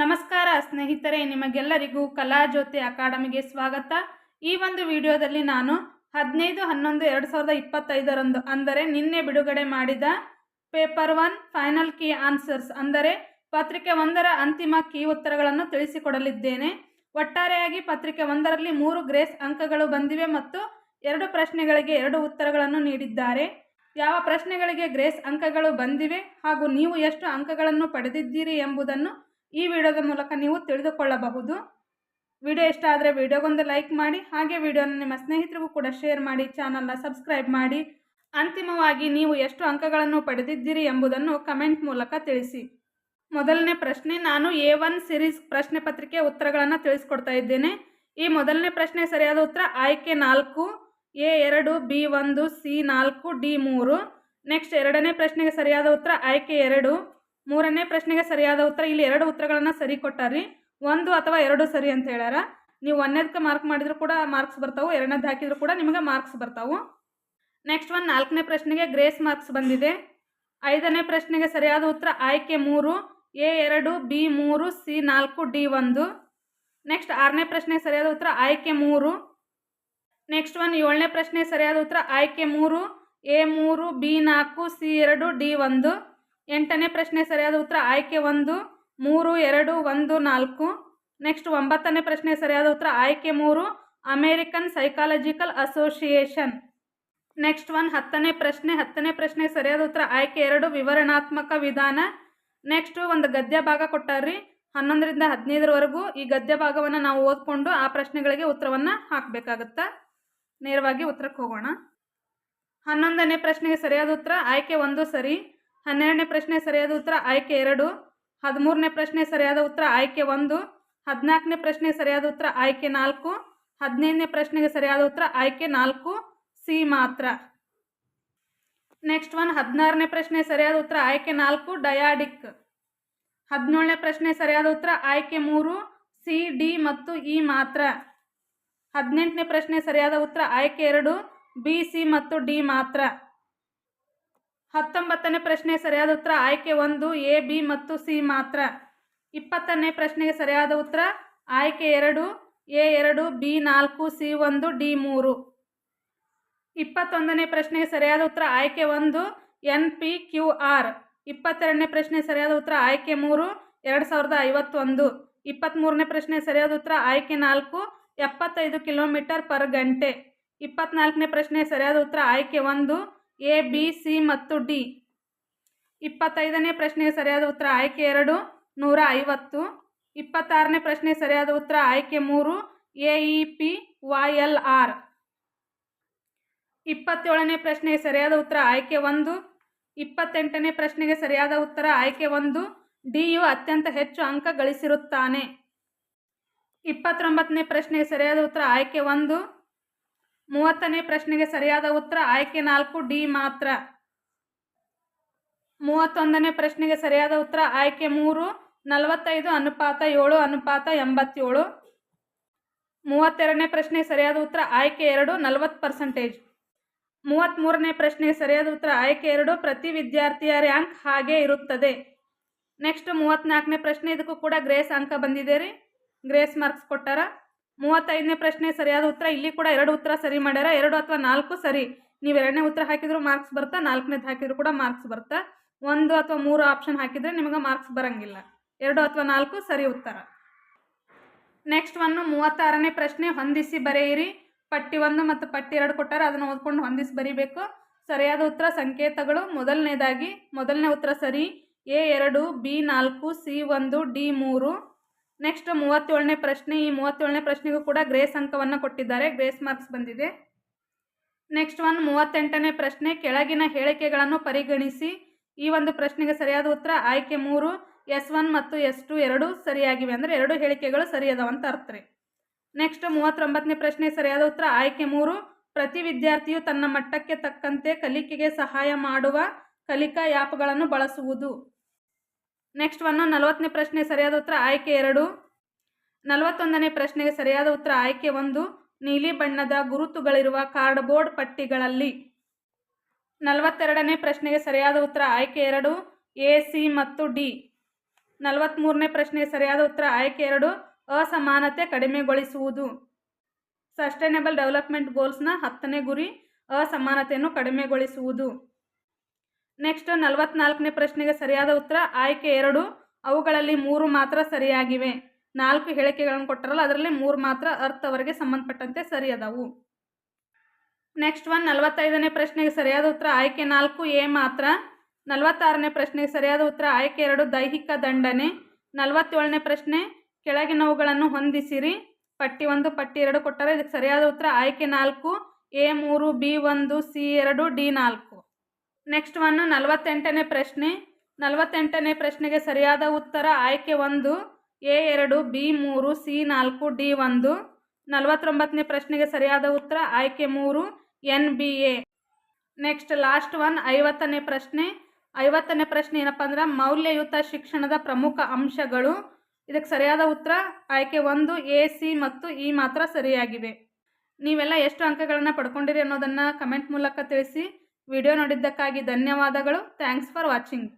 ನಮಸ್ಕಾರ, ಸ್ನೇಹಿತರೆ. ನಿಮಗೆಲ್ಲರಿಗೂ ಕಲಾ ಜ್ಯೋತಿ ಅಕಾಡೆಮಿಗೆ ಸ್ವಾಗತ. ಈ ಒಂದು ವಿಡಿಯೋದಲ್ಲಿ ನಾನು ಹದಿನೈದು, ಹನ್ನೊಂದು, ಎರಡು ಸಾವಿರದ ಇಪ್ಪತ್ತೈದರಂದು, ಅಂದರೆ ನಿನ್ನೆ ಬಿಡುಗಡೆ ಮಾಡಿದ paper one final key answers, ಅಂದರೆ ಪತ್ರಿಕೆ ಒಂದರ ಅಂತಿಮ ಕೀ ಉತ್ತರಗಳನ್ನು ತಿಳಿಸಿಕೊಡಲಿದ್ದೇನೆ. ಒಟ್ಟಾರೆಯಾಗಿ ಪತ್ರಿಕೆ ಒಂದರಲ್ಲಿ ಮೂರು ಗ್ರೇಸ್ ಅಂಕಗಳು ಬಂದಿವೆ ಮತ್ತು ಎರಡು ಪ್ರಶ್ನೆಗಳಿಗೆ ಎರಡು ಉತ್ತರಗಳನ್ನು ನೀಡಿದ್ದಾರೆ. ಯಾವ ಪ್ರಶ್ನೆಗಳಿಗೆ ಗ್ರೇಸ್ ಅಂಕಗಳು ಬಂದಿವೆ ಹಾಗೂ ನೀವು ಎಷ್ಟು ಅಂಕಗಳನ್ನು ಪಡೆದಿದ್ದೀರಿ ಎಂಬುದನ್ನು ಈ ವಿಡಿಯೋದ ಮೂಲಕ ನೀವು ತಿಳಿದುಕೊಳ್ಳಬಹುದು. ವಿಡಿಯೋ ಇಷ್ಟ ಆದರೆ ವಿಡಿಯೋಗೊಂದು ಲೈಕ್ ಮಾಡಿ, ಹಾಗೆ ವಿಡಿಯೋನ ನಿಮ್ಮ ಸ್ನೇಹಿತರಿಗೂ ಕೂಡ ಶೇರ್ ಮಾಡಿ, ಚಾನಲ್ನ ಸಬ್ಸ್ಕ್ರೈಬ್ ಮಾಡಿ. ಅಂತಿಮವಾಗಿ ನೀವು ಎಷ್ಟು ಅಂಕಗಳನ್ನು ಪಡೆದಿದ್ದೀರಿ ಎಂಬುದನ್ನು ಕಮೆಂಟ್ ಮೂಲಕ ತಿಳಿಸಿ. ಮೊದಲನೇ ಪ್ರಶ್ನೆ, ನಾನು ಎ ಒನ್ ಸಿರೀಸ್ ಪ್ರಶ್ನೆ ಪತ್ರಿಕೆ ಉತ್ತರಗಳನ್ನು ತಿಳಿಸ್ಕೊಡ್ತಾ ಇದ್ದೇನೆ. ಈ ಮೊದಲನೇ ಪ್ರಶ್ನೆ ಸರಿಯಾದ ಉತ್ತರ, ಆಯ್ಕೆ ನಾಲ್ಕು, ಎ ಎರಡು, ಬಿ ಒಂದು, ಸಿ ನಾಲ್ಕು, ಡಿ ಮೂರು. ನೆಕ್ಸ್ಟ್ ಎರಡನೇ ಪ್ರಶ್ನೆಗೆ ಸರಿಯಾದ ಉತ್ತರ, ಆಯ್ಕೆ ಎರಡು. ಮೂರನೇ ಪ್ರಶ್ನೆಗೆ ಸರಿಯಾದ ಉತ್ತರ, ಇಲ್ಲಿ ಎರಡು ಉತ್ತರಗಳನ್ನು ಸರಿ ಕೊಟ್ಟಾರ್ರಿ. ಒಂದು ಅಥವಾ ಎರಡು ಸರಿ ಅಂತ ಹೇಳ್ಯಾರ. ನೀವು ಒಂದನೇದಕ್ಕೆ ಮಾರ್ಕ್ ಮಾಡಿದ್ರು ಕೂಡ ಮಾರ್ಕ್ಸ್ ಬರ್ತಾವೆ, ಎರಡನೇದು ಹಾಕಿದ್ರು ಕೂಡ ನಿಮಗೆ ಮಾರ್ಕ್ಸ್ ಬರ್ತಾವೆ. ನೆಕ್ಸ್ಟ್ ಒಂದು ನಾಲ್ಕನೇ ಪ್ರಶ್ನೆಗೆ ಗ್ರೇಸ್ ಮಾರ್ಕ್ಸ್ ಬಂದಿದೆ. ಐದನೇ ಪ್ರಶ್ನೆಗೆ ಸರಿಯಾದ ಉತ್ತರ, ಆಯ್ಕೆ ಮೂರು, ಎ ಎರಡು, ಬಿ ಮೂರು, ಸಿ ನಾಲ್ಕು, ಡಿ ಒಂದು. ನೆಕ್ಸ್ಟ್ ಆರನೇ ಪ್ರಶ್ನೆಗೆ ಸರಿಯಾದ ಉತ್ತರ, ಆಯ್ಕೆ ಮೂರು. ನೆಕ್ಸ್ಟ್ ಒನ್ ಏಳನೇ ಪ್ರಶ್ನೆ ಸರಿಯಾದ ಉತ್ತರ, ಆಯ್ಕೆ ಮೂರು, ಎ ಮೂರು, ಬಿ ನಾಲ್ಕು, ಸಿ ಎರಡು, ಡಿ ಒಂದು. ಎಂಟನೇ ಪ್ರಶ್ನೆ ಸರಿಯಾದ ಉತ್ತರ ಆಯ್ಕೆ ಒಂದು, ಮೂರು, ಎರಡು, ಒಂದು, ನಾಲ್ಕು. ನೆಕ್ಸ್ಟ್ ಒಂಬತ್ತನೇ ಪ್ರಶ್ನೆ ಸರಿಯಾದ ಉತ್ತರ ಆಯ್ಕೆ ಮೂರು, American psychological association. Next one ಹತ್ತನೇ ಪ್ರಶ್ನೆ ಹತ್ತನೇ ಪ್ರಶ್ನೆ ಸರಿಯಾದ ಉತ್ತರ ಆಯ್ಕೆ ಎರಡು, ವಿವರಣಾತ್ಮಕ ವಿಧಾನ. ನೆಕ್ಸ್ಟ್ ಒಂದು ಗದ್ಯ ಭಾಗ ಕೊಟ್ಟಾರ್ರಿ, ಹನ್ನೊಂದರಿಂದ ಹದಿನೈದರವರೆಗೂ ಈ ಗದ್ಯ ಭಾಗವನ್ನು ನಾವು ಓದ್ಕೊಂಡು ಆ ಪ್ರಶ್ನೆಗಳಿಗೆ ಉತ್ತರವನ್ನು ಹಾಕಬೇಕಾಗತ್ತಾ? ನೇರವಾಗಿ ಉತ್ತರಕ್ಕೆ ಹೋಗೋಣ. ಹನ್ನೊಂದನೇ ಪ್ರಶ್ನೆಗೆ ಸರಿಯಾದ ಉತ್ತರ ಆಯ್ಕೆ ಒಂದು ಸರಿ. ಹನ್ನೆರಡನೇ ಪ್ರಶ್ನೆ ಸರಿಯಾದ ಉತ್ತರ ಆಯ್ಕೆ ಎರಡು, ಹದಿಮೂರನೇ ಪ್ರಶ್ನೆ ಸರಿಯಾದ ಉತ್ತರ ಆಯ್ಕೆ ಒಂದು, ಹದಿನಾಲ್ಕನೇ ಪ್ರಶ್ನೆ ಸರಿಯಾದ ಉತ್ತರ ಆಯ್ಕೆ ನಾಲ್ಕು, ಹದಿನೈದನೇ ಪ್ರಶ್ನೆಗೆ ಸರಿಯಾದ ಉತ್ತರ ಆಯ್ಕೆ ನಾಲ್ಕು, ಸಿ ಮಾತ್ರ. ನೆಕ್ಸ್ಟ್ ಒನ್, ಹದಿನಾರನೇ ಪ್ರಶ್ನೆ ಸರಿಯಾದ ಉತ್ತರ ಆಯ್ಕೆ ನಾಲ್ಕು, ಡಯಾಡಿಕ್. ಹದಿನೇಳನೇ ಪ್ರಶ್ನೆ ಸರಿಯಾದ ಉತ್ತರ ಆಯ್ಕೆ ಮೂರು, ಸಿ, ಡಿ ಮತ್ತು ಇ ಮಾತ್ರ. ಹದಿನೆಂಟನೇ ಪ್ರಶ್ನೆ ಸರಿಯಾದ ಉತ್ತರ ಆಯ್ಕೆ ಎರಡು, ಬಿ, ಸಿ ಮತ್ತು ಡಿ ಮಾತ್ರ. ಹತ್ತೊಂಬತ್ತನೇ ಪ್ರಶ್ನೆ ಸರಿಯಾದ ಉತ್ತರ ಆಯ್ಕೆ ಒಂದು, ಎ, ಬಿ ಮತ್ತು ಸಿ ಮಾತ್ರ. ಇಪ್ಪತ್ತನೇ ಪ್ರಶ್ನೆಗೆ ಸರಿಯಾದ ಉತ್ತರ ಆಯ್ಕೆ ಎರಡು, ಎ ಎರಡು, ಬಿ ನಾಲ್ಕು, ಸಿ ಒಂದು, ಡಿ ಮೂರು. ಇಪ್ಪತ್ತೊಂದನೇ ಪ್ರಶ್ನೆಗೆ ಸರಿಯಾದ ಉತ್ತರ ಆಯ್ಕೆ ಒಂದು, ಎನ್, ಪಿ, ಕ್ಯೂ, ಆರ್. ಇಪ್ಪತ್ತೆರಡನೇ ಪ್ರಶ್ನೆ ಸರಿಯಾದ ಉತ್ತರ ಆಯ್ಕೆ ಮೂರು, ಎರಡು ಸಾವಿರದ ಐವತ್ತೊಂದು. ಇಪ್ಪತ್ತ್ಮೂರನೇ ಪ್ರಶ್ನೆ ಸರಿಯಾದ ಉತ್ತರ ಆಯ್ಕೆ ನಾಲ್ಕು, ಎಪ್ಪತ್ತೈದು ಕಿಲೋಮೀಟರ್ ಪರ್ ಗಂಟೆ. ಇಪ್ಪತ್ನಾಲ್ಕನೇ ಪ್ರಶ್ನೆ ಸರಿಯಾದ ಉತ್ತರ ಆಯ್ಕೆ ಒಂದು ಎ, ಬಿ, ಸಿ ಮತ್ತು ಡಿ? ಇಪ್ಪತ್ತೈದನೇ ಪ್ರಶ್ನೆಗೆ ಸರಿಯಾದ ಉತ್ತರ ಆಯ್ಕೆ ಎರಡು, ನೂರ ಐವತ್ತು. ಇಪ್ಪತ್ತಾರನೇ ಪ್ರಶ್ನೆ ಸರಿಯಾದ ಉತ್ತರ ಆಯ್ಕೆ ಮೂರು, A, E, P, Y, L, R. ಇಪ್ಪತ್ತೇಳನೇ ಪ್ರಶ್ನೆಗೆ ಸರಿಯಾದ ಉತ್ತರ ಆಯ್ಕೆ ಒಂದು, ಇಪ್ಪತ್ತೆಂಟನೇ ಪ್ರಶ್ನೆಗೆ ಸರಿಯಾದ ಉತ್ತರ ಆಯ್ಕೆ ಒಂದು, ಡಿ ಯು ಅತ್ಯಂತ ಹೆಚ್ಚು ಅಂಕ ಗಳಿಸಿರುತ್ತಾನೆ. ಇಪ್ಪತ್ತೊಂಬತ್ತನೇ ಪ್ರಶ್ನೆಗೆ ಸರಿಯಾದ ಉತ್ತರ ಆಯ್ಕೆ ಒಂದು ಮೂವತ್ತನೇ ಪ್ರಶ್ನೆಗೆ ಸರಿಯಾದ ಉತ್ತರ ಆಯ್ಕೆ ನಾಲ್ಕು, ಡಿ ಮಾತ್ರ. ಮೂವತ್ತೊಂದನೇ ಪ್ರಶ್ನೆಗೆ ಸರಿಯಾದ ಉತ್ತರ ಆಯ್ಕೆ ಮೂರು, ನಲವತ್ತೈದು, ಅನುಪಾತ ಏಳು, ಅನುಪಾತ ಎಂಬತ್ತೇಳು. ಮೂವತ್ತೆರಡನೇ ಪ್ರಶ್ನೆಗೆ ಸರಿಯಾದ ಉತ್ತರ ಆಯ್ಕೆ ಎರಡು, ನಲವತ್ತು ಪರ್ಸೆಂಟೇಜ್ ಮೂವತ್ತ್ಮೂರನೇ ಪ್ರಶ್ನೆಗೆ ಸರಿಯಾದ ಉತ್ತರ ಆಯ್ಕೆ ಎರಡು, ಪ್ರತಿ ವಿದ್ಯಾರ್ಥಿಯ ರ್ಯಾಂಕ್ ಹಾಗೆ ಇರುತ್ತದೆ. ನೆಕ್ಸ್ಟ್ ಮೂವತ್ತ್ನಾಲ್ಕನೇ ಪ್ರಶ್ನೆ, ಇದಕ್ಕೂ ಕೂಡ ಗ್ರೇಸ್ ಅಂಕ ಬಂದಿದೆ ರೀ. ಗ್ರೇಸ್ ಮಾರ್ಕ್ಸ್ ಕೊಟ್ಟಾರ? ಮೂವತ್ತೈದನೇ ಪ್ರಶ್ನೆ ಸರಿಯಾದ ಉತ್ತರ ಇಲ್ಲಿ ಕೂಡ ಎರಡು ಉತ್ತರ ಸರಿ ಮಾಡ್ಯಾರ, ಎರಡು ಅಥವಾ ನಾಲ್ಕು ಸರಿ. ನೀವು ಎರಡನೇ ಉತ್ತರ ಹಾಕಿದ್ರು ಮಾರ್ಕ್ಸ್ ಬರ್ತಾ, ನಾಲ್ಕನೇದು ಹಾಕಿದ್ರು ಕೂಡ ಮಾರ್ಕ್ಸ್ ಬರ್ತಾ. ಒಂದು ಅಥವಾ ಮೂರು ಆಪ್ಷನ್ ಹಾಕಿದರೆ ನಿಮಗೆ ಮಾರ್ಕ್ಸ್ ಬರಂಗಿಲ್ಲ. ಎರಡು ಅಥವಾ ನಾಲ್ಕು ಸರಿ ಉತ್ತರ. ನೆಕ್ಸ್ಟ್ ಒಂದು ಮೂವತ್ತಾರನೇ ಪ್ರಶ್ನೆ ಹೊಂದಿಸಿ ಬರೆಯಿರಿ. ಪಟ್ಟಿ ಒಂದು ಮತ್ತು ಪಟ್ಟಿ ಎರಡು ಕೊಟ್ಟಾರೆ, ಅದನ್ನು ಓದ್ಕೊಂಡು ಹೊಂದಿಸಿ ಬರೀಬೇಕು. ಸರಿಯಾದ ಉತ್ತರ ಸಂಕೇತಗಳು. ಮೊದಲನೇದಾಗಿ, ಮೊದಲನೇ ಉತ್ತರ ಸರಿ. ಎ ಎರಡು, ಬಿ ನಾಲ್ಕು, ಸಿ ಒಂದು, ಡಿ ಮೂರು. ನೆಕ್ಸ್ಟ್ ಮೂವತ್ತೇಳನೇ ಪ್ರಶ್ನೆ, ಈ ಮೂವತ್ತೇಳನೇ ಪ್ರಶ್ನೆಗೂ ಕೂಡ ಗ್ರೇಸ್ ಅಂಕವನ್ನು ಕೊಟ್ಟಿದ್ದಾರೆ. ಗ್ರೇಸ್ ಮಾರ್ಕ್ಸ್ ಬಂದಿದೆ. ನೆಕ್ಸ್ಟ್ ಒನ್ ಮೂವತ್ತೆಂಟನೇ ಪ್ರಶ್ನೆ, ಕೆಳಗಿನ ಹೇಳಿಕೆಗಳನ್ನು ಪರಿಗಣಿಸಿ. ಈ ಒಂದು ಪ್ರಶ್ನೆಗೆ ಸರಿಯಾದ ಉತ್ತರ ಆಯ್ಕೆ ಮೂರು, ಎಸ್ ಒನ್ ಮತ್ತು ಎಸ್ ಟು ಎರಡೂ ಸರಿಯಾಗಿವೆ ಅಂದರೆ ಎರಡು ಹೇಳಿಕೆಗಳು ಸರಿ ಅಂತ ಅರ್ಥ ರೀ. ನೆಕ್ಸ್ಟ್ ಮೂವತ್ತೊಂಬತ್ತನೇ ಪ್ರಶ್ನೆ ಸರಿಯಾದ ಉತ್ತರ ಆಯ್ಕೆ ಮೂರು, ಪ್ರತಿ ವಿದ್ಯಾರ್ಥಿಯು ತನ್ನ ಮಟ್ಟಕ್ಕೆ ತಕ್ಕಂತೆ ಕಲಿಕೆಗೆ ಸಹಾಯ ಮಾಡುವ ಕಲಿಕಾ ಆ್ಯಪ್ಗಳನ್ನು ಬಳಸುವುದು. ನೆಕ್ಸ್ಟ್ ಒನ್ನು ನಲವತ್ತನೇ ಪ್ರಶ್ನೆ ಸರಿಯಾದ ಉತ್ತರ ಆಯ್ಕೆ ಎರಡು. ನಲವತ್ತೊಂದನೇ ಪ್ರಶ್ನೆಗೆ ಸರಿಯಾದ ಉತ್ತರ ಆಯ್ಕೆ ಒಂದು. ನೀಲಿ ಬಣ್ಣದ ಗುರುತುಗಳಿರುವ ಕಾರ್ಡ್ಬೋರ್ಡ್ ಪಟ್ಟಿಗಳಲ್ಲಿ. ನಲವತ್ತೆರಡನೇ ಪ್ರಶ್ನೆಗೆ ಸರಿಯಾದ ಉತ್ತರ ಆಯ್ಕೆ ಎರಡು, ಎ, ಸಿ ಮತ್ತು ಡಿ. ನಲವತ್ತ್ಮೂರನೇ ಪ್ರಶ್ನೆಗೆ ಸರಿಯಾದ ಉತ್ತರ ಆಯ್ಕೆ ಎರಡು, ಅಸಮಾನತೆ ಕಡಿಮೆಗೊಳಿಸುವುದು. ಸಸ್ಟೈನಬಲ್ ಡೆವಲಪ್ಮೆಂಟ್ ಗೋಲ್ಸ್ನ ಹತ್ತನೇ ಗುರಿ, ಅಸಮಾನತೆಯನ್ನು ಕಡಿಮೆಗೊಳಿಸುವುದು. ನೆಕ್ಸ್ಟ್ ನಲವತ್ನಾಲ್ಕನೇ ಪ್ರಶ್ನೆಗೆ ಸರಿಯಾದ ಉತ್ತರ, ಆಯ್ಕೆ ಎರಡು. ಅವುಗಳಲ್ಲಿ ಮೂರು ಮಾತ್ರ ಸರಿಯಾಗಿವೆ. ನಾಲ್ಕು ಹೇಳಿಕೆಗಳನ್ನು ಕೊಟ್ಟರಲ್ಲ, ಅದರಲ್ಲಿ ಮೂರು ಮಾತ್ರ ಅರ್ಥವರೆಗೆ ಸಂಬಂಧಪಟ್ಟಂತೆ ಸರಿಯಾದವು ನೆಕ್ಸ್ಟ್ ಒನ್, ನಲವತ್ತೈದನೇ ಪ್ರಶ್ನೆಗೆ ಸರಿಯಾದ ಉತ್ತರ, ಆಯ್ಕೆ ನಾಲ್ಕು, ಎ ಮಾತ್ರ. ನಲವತ್ತಾರನೇ ಪ್ರಶ್ನೆಗೆ ಸರಿಯಾದ ಉತ್ತರ, ಆಯ್ಕೆ ಎರಡು, ದೈಹಿಕ ದಂಡನೆ. ನಲವತ್ತೇಳನೇ ಪ್ರಶ್ನೆ ಕೆಳಗಿನವುಗಳನ್ನು ಹೊಂದಿಸಿರಿ. ಪಟ್ಟಿ ಒಂದು, ಪಟ್ಟಿ ಎರಡು ಕೊಟ್ಟರೆ ಇದಕ್ಕೆ ಸರಿಯಾದ ಉತ್ತರ, ಆಯ್ಕೆ ನಾಲ್ಕು, ಎ ಮೂರು, ಬಿ ಒಂದು, ಸಿ ಎರಡು, ಡಿ ನಾಲ್ಕು. ನೆಕ್ಸ್ಟ್ ಒನ್ ನಲವತ್ತೆಂಟನೇ ಪ್ರಶ್ನೆ. ನಲವತ್ತೆಂಟನೇ ಪ್ರಶ್ನೆಗೆ ಸರಿಯಾದ ಉತ್ತರ ಆಯ್ಕೆ ಒಂದು. ಎ ಎರಡು, ಬಿ ಮೂರು, ಸಿ ನಾಲ್ಕು, ಡಿ ಒಂದು. ನಲವತ್ತೊಂಬತ್ತನೇ ಪ್ರಶ್ನೆಗೆ ಸರಿಯಾದ ಉತ್ತರ ಆಯ್ಕೆ ಮೂರು, N B A. Next last one ಐವತ್ತನೇ ಪ್ರಶ್ನೆ. ಐವತ್ತನೇ ಪ್ರಶ್ನೆ ಏನಪ್ಪ ಅಂದ್ರೆ ಮೌಲ್ಯಯುತ ಶಿಕ್ಷಣದ ಪ್ರಮುಖ ಅಂಶಗಳು. ಇದಕ್ಕೆ ಸರಿಯಾದ ಉತ್ತರ ಆಯ್ಕೆ ಒಂದು, ಎ, ಸಿ ಮತ್ತು ಇ ಮಾತ್ರ ಸರಿಯಾಗಿವೆ. ನೀವೆಲ್ಲ ಎಷ್ಟು ಅಂಕಗಳನ್ನು ಪಡ್ಕೊಂಡಿರಿ ಅನ್ನೋದನ್ನು ಕಮೆಂಟ್ ಮೂಲಕ ತಿಳಿಸಿ. ವಿಡಿಯೋ ನೋಡಿದ್ದಕ್ಕಾಗಿ ಧನ್ಯವಾದಗಳು. Thanks for watching